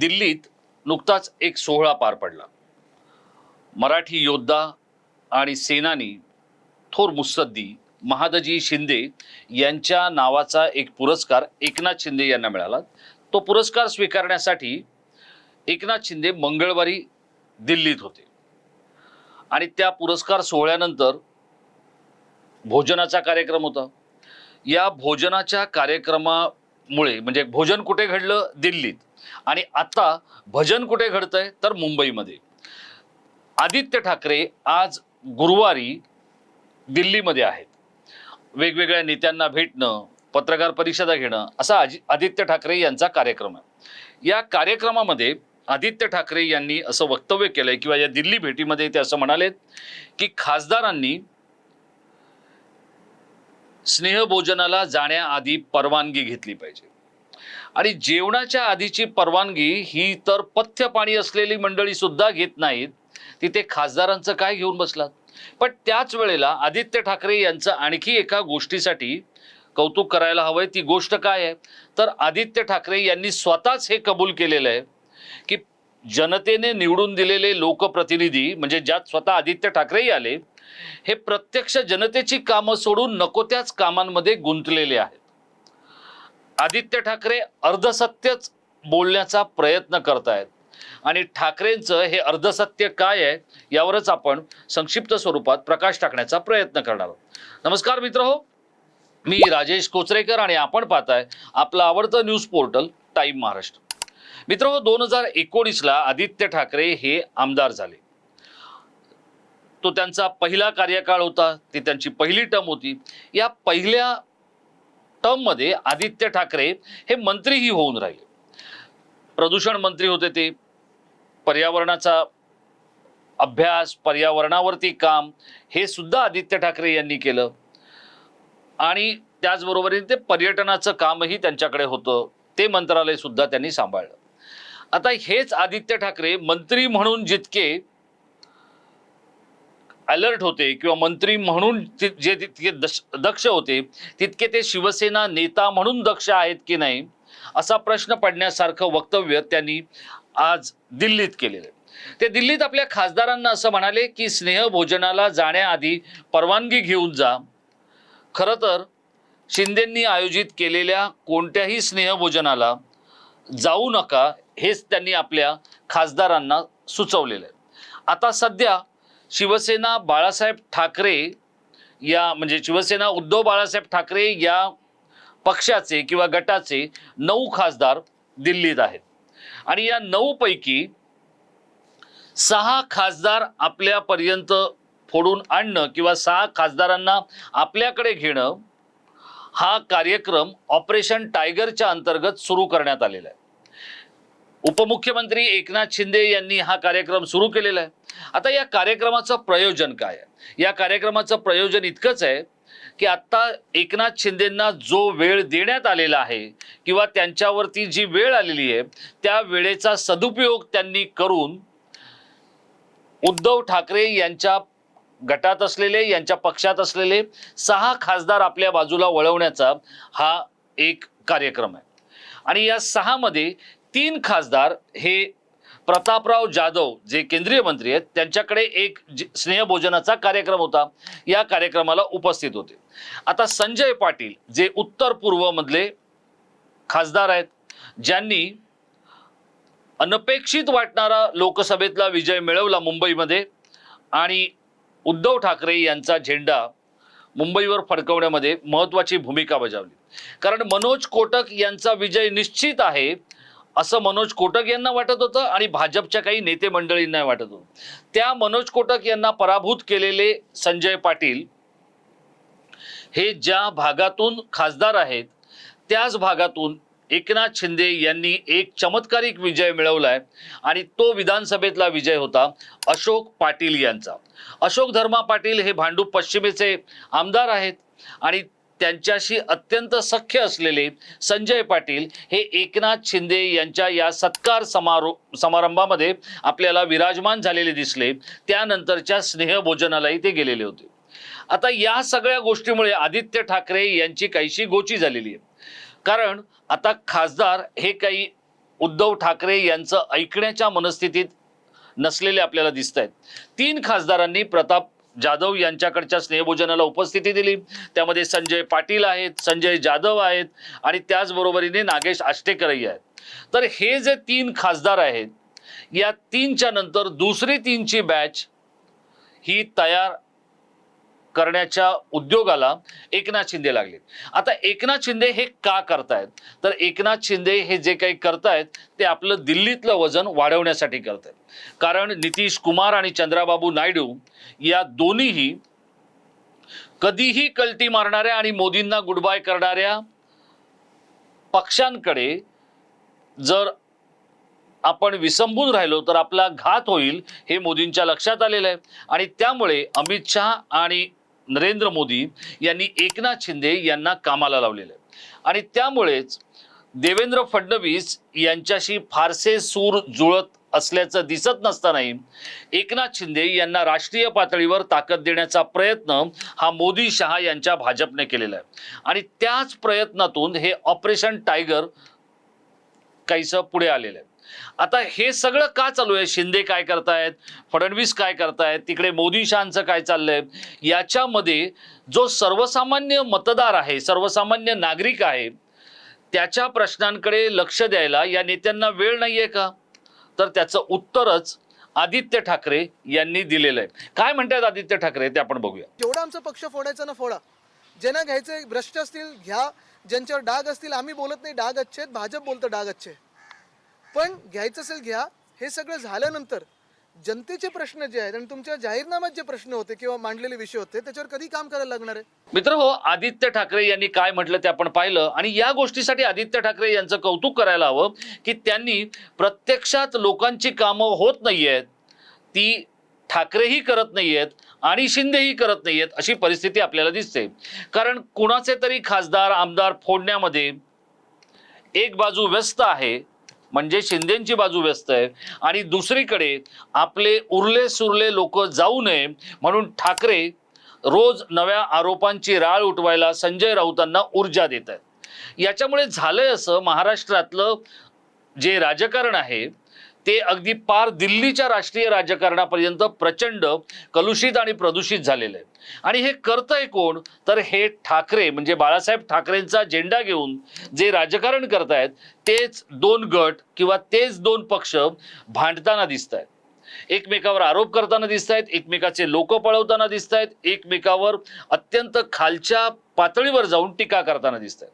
दिल्लीत नुकताच एक सोहळा पार पडला. मराठी योद्धा आणि सेनानी थोर मुत्सद्दी महादजी शिंदे यांच्या नावाचा एक पुरस्कार एकनाथ शिंदे यांना मिळाला. तो पुरस्कार स्वीकारण्यासाठी एकनाथ शिंदे मंगळवारी दिल्लीत होते. आणि त्या पुरस्कार सोहळ्यानंतर भोजनाचा कार्यक्रम होता. या भोजनाच्या कार्यक्रमामुळे म्हणजे भोजन कुठे घडलं? दिल्लीत. आणि आता भजन कुठे घडतंय? तर मुंबईमध्ये. आदित्य ठाकरे आज गुरुवारी दिल्लीमध्ये आहेत. वेगवेगळ्या नेत्यांना भेटणं पत्रकार परिषदा घेणं असा आदित्य ठाकरे यांचा कार्यक्रम आहे. या कार्यक्रमामध्ये आदित्य ठाकरे यांनी असं वक्तव्य केलंय किंवा या दिल्ली भेटीमध्ये ते असं म्हणालेत की खासदारांनी स्नेहभोजनाला जाण्याआधी परवानगी घेतली पाहिजे. आणि जेवणाच्या आधीची परवानगी ही तर पथ्य पाणी असलेली मंडळी सुद्धा घेत नाहीत. तिथे खासदारांचं काय घेऊन बसलात? पण त्याच वेळेला आदित्य ठाकरे यांचं आणखी एका गोष्टीसाठी कौतुक करायला हवंय. ती गोष्ट काय आहे? तर आदित्य ठाकरे यांनी स्वतःच हे कबूल केलेलं आहे की जनतेने निवडून दिलेले लोकप्रतिनिधी म्हणजे ज्यात स्वतः आदित्य ठाकरेही आले हे प्रत्यक्ष जनतेची कामं सोडून नको त्याच कामांमध्ये गुंतलेले आहेत. आदित्य ठाकरे अर्धसत्यच बोलण्याचा प्रयत्न करतायत. आणि ठाकरेंचं हे अर्धसत्य काय आहे यावरच आपण संक्षिप्त स्वरूपात प्रकाश टाकण्याचा प्रयत्न करणार आहोत. नमस्कार मित्र हो. मी राजेश कोचरेकर आणि आपण पाहताय आपलं आवडतं न्यूज पोर्टल टाईम महाराष्ट्र. मित्र हो दोन हजार एकोणीसला आदित्य ठाकरे हे आमदार झाले. तो त्यांचा पहिला कार्यकाळ होता ती त्यांची पहिली टर्म होती. या पहिल्या टर्ममध्ये आदित्य ठाकरे हे मंत्रीही होऊन राहिले. प्रदूषण मंत्री होते ते. पर्यावरणाचा अभ्यास पर्यावरणावरती काम हे सुद्धा आदित्य ठाकरे यांनी केलं. आणि त्याचबरोबरीने ते पर्यटनाचं कामही त्यांच्याकडे होतं. ते मंत्रालय सुद्धा त्यांनी सांभाळलं. आता हेच आदित्य ठाकरे मंत्री म्हणून जितके अलर्ट होते किंवा मंत्री म्हणून जे तितके दश दक्ष होते तितके ते शिवसेना नेता म्हणून दक्ष आहेत की नाही असा प्रश्न पडण्यासारखं वक्तव्य त्यांनी आज दिल्लीत केलेलं आहे. ते दिल्लीत आपल्या खासदारांना असं म्हणाले की स्नेहभोजनाला जाण्याआधी परवानगी घेऊन जा खरं तर शिंदेंनी आयोजित केलेल्या कोणत्याही स्नेहभोजनाला जाऊ नका हेच त्यांनी आपल्या खासदारांना सुचवलेलं आहे आता सध्या शिवसेना बाळासाहेब ठाकरे या म्हणजे शिवसेना उद्धव बाळासाहेब ठाकरे या पक्षाचे किंवा गटाचे नऊ खासदार दिल्लीत आहेत. आणि या नऊ पैकी सहा खासदार आपल्यापर्यंत फोडून आणणं किंवा सहा खासदारांना आपल्याकडे घेणं हा कार्यक्रम ऑपरेशन टायगरच्या अंतर्गत सुरू करण्यात आलेला आहे. उपमुख्यमंत्री एकनाथ शिंदे यांनी हा कार्यक्रम सुरू केलेला आहे. आता या कार्यक्रमाचं प्रयोजन काय आहे? या कार्यक्रमाचं प्रयोजन इतकंच आहे की आत्ता एकनाथ शिंदेंना जो वेळ देण्यात आलेला आहे किंवा त्यांच्यावरती जी वेळ आलेली आहे त्या वेळेचा सदुपयोग त्यांनी करून उद्धव ठाकरे यांच्या गटात असलेले यांच्या पक्षात असलेले सहा खासदार आपल्या बाजूला वळवण्याचा हा एक कार्यक्रम आहे. आणि या सहामध्ये तीन खासदार हे प्रतापराव जाधव जे केंद्रीय मंत्री आहेत त्यांच्याकडे एक जे- स्नेहभोजनाचा कार्यक्रम होता. या कार्यक्रमाला उपस्थित होते. आता संजय पाटील जे उत्तर पूर्वमधले खासदार आहेत ज्यांनी अनपेक्षित वाटणारा लोकसभेतला विजय मिळवला मुंबईमध्ये आणि उद्धव ठाकरे यांचा झेंडा मुंबईवर फडकवण्यामध्ये महत्त्वाची भूमिका बजावली. कारण मनोज कोटक यांचा विजय निश्चित आहे असं मनोज कोटक यांना वाटत होतं आणि भाजपच्या काही नेते मंडळींना वाटत होतं. त्या मनोज कोटक यांना पराभूत केलेले संजय पाटील हे ज्या भागातून खासदार आहेत त्याच भागातून एकनाथ शिंदे यांनी एक चमत्कारिक विजय मिळवलाय आणि तो विधानसभेतला विजय होता अशोक पाटील यांचा. अशोक धर्मा पाटील हे भांडूप पश्चिमेचे आमदार आहेत आणि त्यांच्याशी अत्यंत सख्य असलेले संजय पाटील हे एकनाथ शिंदे यांच्या या सत्कार समारो समारंभामध्ये आपल्याला विराजमान झालेले दिसले. त्यानंतरच्या स्नेहभोजनालाही ते गेलेले होते. आता या सगळ्या गोष्टीमुळे आदित्य ठाकरे यांची काहीशी गोची झालेली आहे. कारण आता खासदार हे काही उद्धव ठाकरे यांचं ऐकण्याच्या मनस्थितीत नसलेले आपल्याला दिसत आहेत तीन खासदारांनी प्रताप जाधव यांच्याकडच्या स्नेहभोजनाला उपस्थिती दिली. त्यामध्ये संजय पाटील आहेत संजय जाधव आहेत आणि त्याचबरोबरीने नागेश आष्टेकरही आहेत. तर हे जे तीन खासदार आहेत या तीनच्या नंतर दुसरी तीनची बॅच ही तयार करण्याच्या उद्योगाला एकनाथ शिंदे लागले आता एकनाथ शिंदे हे का करतायत? तर एकनाथ शिंदे हे जे काही करतायत ते आपलं दिल्लीतलं वजन वाढवण्यासाठी करतायत. कारण नितीश कुमार आणि चंद्राबाबू नायडू या दोन्हीही कधीही कलटी मारणाऱ्या आणि मोदींना गुडबाय करणाऱ्या पक्षांकडे जर आपण विसंबून राहिलो तर आपला घात होईल हे मोदींच्या लक्षात आलेलं आहे. आणि त्यामुळे अमित शहा आणि नरेंद्र मोदी यांनी एकनाथ शिंदे यांना कामाला लावलेलं आहे. आणि त्यामुळेच देवेंद्र फडणवीस यांच्याशी फारसे सूर जुळत असल्याचं दिसत नसतानाही एकनाथ शिंदे यांना राष्ट्रीय पातळीवर ताकद देण्याचा प्रयत्न हा मोदी शहा यांच्या भाजपने केलेला आहे. आणि त्याच प्रयत्नातून हे ऑपरेशन टायगर काहीसं पुढे आलेलं आहे. आता हे सगळं का चालू आहे? शिंदे काय करतायत? फडणवीस काय करतायत? तिकडे मोदी शहांचं काय चाललंय? याच्यामध्ये जो सर्वसामान्य मतदार आहे सर्वसामान्य नागरिक आहे त्याच्या प्रश्नांकडे लक्ष द्यायला या नेत्यांना वेळ नाहीये का? तर त्याचं उत्तरच आदित्य ठाकरे यांनी दिलेलं आहे. काय म्हणतात आदित्य ठाकरे? ते आपण बघूया. जेवढा आमचा पक्ष फोडायचा ना फोडा. ज्यांना घ्यायचे भ्रष्ट असतील घ्या. ज्यांच्यावर डाग असतील आम्ही बोलत नाही डाग अच्छे भाजप बोलतं डाग अच्छे पण घ्यायचं असेल घ्या हे सगळं झाल्यानंतर जनतेचे प्रश्न जे आहेत आणि तुमच्या जाहीरनाम्यात जे प्रश्न होते किंवा मांडलेले विषय होते त्याच्यावर कधी काम करायला लागणार आहे? मित्र हो आदित्य ठाकरे यांनी काय म्हटलं ते आपण पाहिलं आणि या गोष्टीसाठी आदित्य ठाकरे यांचं कौतुक करायला हवं की त्यांनी प्रत्यक्षात लोकांची कामं होत नाहीयेत ती ठाकरेही करत नाहीयेत आणि शिंदेही करत नाहीयेत अशी परिस्थिती आपल्याला दिसते. कारण कुणाचे तरी खासदार आमदार फोडण्यामध्ये एक बाजू व्यस्त आहे म्हणजे शिंदेची बाजू व्यस्त आहे. आणि दुसरीकडे आपले उरले सुरले लोक जाऊ नये म्हणून ठाकरे रोज नव्या आरोपांची राळ उठवायला संजय राऊतांना ऊर्जा देत आहेत. याच्यामुळे झालंय असं महाराष्ट्रातलं जे राजकारण आहे ते अगदी पार दिल्लीच्या राष्ट्रीय राजकारणापर्यंत प्रचंड कलुषित आणि प्रदूषित झालेलं आहे आणि हे करतंय कोण? तर हे ठाकरे म्हणजे बाळासाहेब ठाकरेंचा झेंडा घेऊन जे राजकारण करतायत तेच दोन गट किंवा तेच दोन पक्ष भांडताना दिसत आहेत एकमेकावर आरोप करताना दिसत आहेत एकमेकाचे लोक पळवताना दिसत आहेत एकमेकावर अत्यंत खालच्या पातळीवर जाऊन टीका करताना दिसत आहेत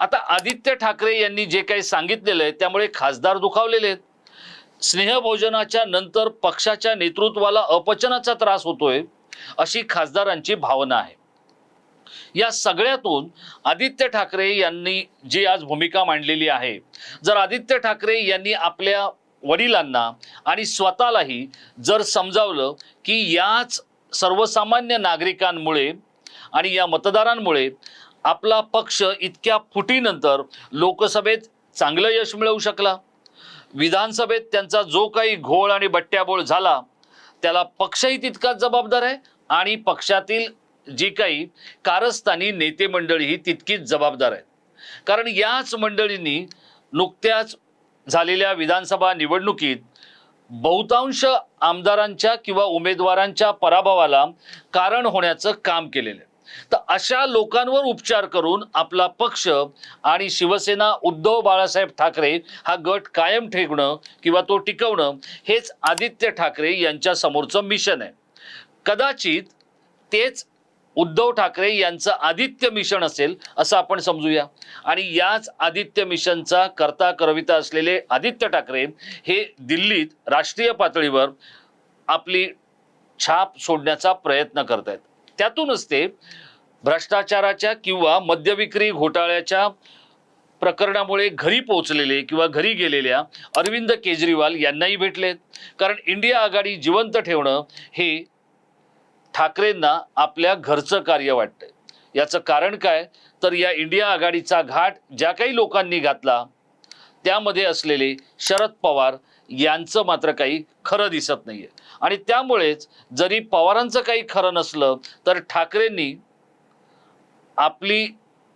आता आदित्य ठाकरे यांनी जे काही सांगितलेलं आहे त्यामुळे खासदार दुखावलेले आहेत. स्नेहभोजनाच्या नंतर पक्षाच्या नेतृत्वाला अपचनाचा त्रास होतोय अशी खासदारांची भावना आहे. या सगळ्यातून आदित्य ठाकरे यांनी जी आज भूमिका मांडलेली आहे जर आदित्य ठाकरे यांनी आपल्या वडिलांना आणि स्वतःलाही जर समजावलं की याच सर्वसामान्य नागरिकांमुळे आणि या मतदारांमुळे आपला पक्ष इतक्या फुटीनंतर लोकसभेत चांगलं यश मिळवू शकला विधानसभेत त्यांचा जो काही घोळ आणि बट्ट्याबोळ झाला त्याला पक्षही तितकाच जबाबदार आहे आणि पक्षातील जी काही कारस्थानी नेते मंडळी ही तितकीच जबाबदार आहेत. कारण याच मंडळींनी नुकत्याच झालेल्या विधानसभा निवडणुकीत बहुतांश आमदारांच्या किंवा उमेदवारांच्या पराभवाला कारण होण्याचं काम केलेलं आहे. तर अशा लोकांवर उपचार करून आपला पक्ष आणि शिवसेना उद्धव बाळासाहेब ठाकरे हा गट कायम ठेवणं किंवा तो टिकवणं हेच आदित्य ठाकरे यांच्या समोरचं मिशन आहे. कदाचित तेच उद्धव ठाकरे यांचं आदित्य मिशन असेल असं आपण समजूया. आणि याच आदित्य मिशनचा करता करविता असलेले आदित्य ठाकरे हे दिल्लीत राष्ट्रीय पातळीवर आपली छाप सोडण्याचा प्रयत्न करत आहेत त्यातूनच ते भ्रष्टाचाराच्या किंवा मद्यविक्री घोटाळ्याच्या प्रकरणामुळे घरी पोहोचलेले किंवा घरी गेलेल्या अरविंद केजरीवाल यांनाही भेटलेत. कारण इंडिया आघाडी जिवंत ठेवणं हे ठाकरेंना आपल्या घरचं कार्य वाटतंय. याचं कारण काय? तर या इंडिया आघाडीचा घाट ज्या काही लोकांनी घातला त्यामध्ये असलेले शरद पवार यांचं मात्र काही खरं दिसत नाहीये. आणि त्यामुळेच जरी पवारांचं काही खरं नसलं तर ठाकरेंनी आपली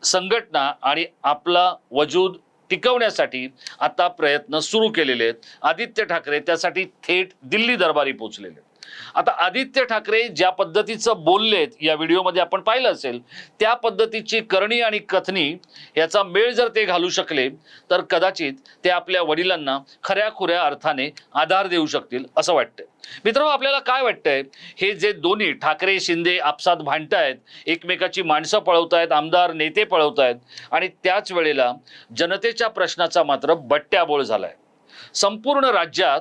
संघटना आणि आपला वजूद टिकवण्यासाठी आता प्रयत्न सुरू केलेले आहेत. आदित्य ठाकरे त्यासाठी थेट दिल्ली दरबारी पोहोचलेले आता आदित्य ठाकरे ज्या पद्धतीचं बोललेत या व्हिडिओमध्ये आपण पाहिलं असेल त्या पद्धतीची करणी आणि कथनी याचा मेळ जर ते घालू शकले तर कदाचित ते आपल्या वडिलांना खऱ्या खुऱ्या अर्थाने आधार देऊ शकतील असं वाटतं मित्र आपल्याला काय वाटतंय? हे जे दोन्ही ठाकरे शिंदे आपसात भांडतायत एकमेकाची माणसं पळवतायत आमदार नेते पळवतायत आणि त्याच वेळेला जनतेच्या प्रश्नाचा मात्र बट्ट्याबोळ झालाय. संपूर्ण राज्यात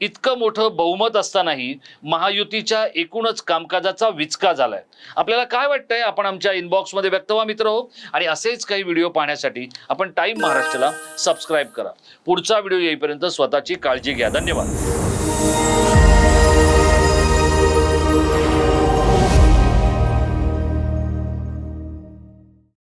इतकं मोठं बहुमत असतानाही महायुतीच्या एकूणच कामकाजाचा विचका झालाय. आपल्याला काय वाटतंय? आपण आमच्या इनबॉक्समध्ये व्यक्त व्हा मित्र हो. आणि असेच काही व्हिडिओ पाहण्यासाठी आपण टाईम महाराष्ट्राला सबस्क्राईब करा. पुढचा व्हिडिओ येईपर्यंत स्वतःची काळजी घ्या. धन्यवाद.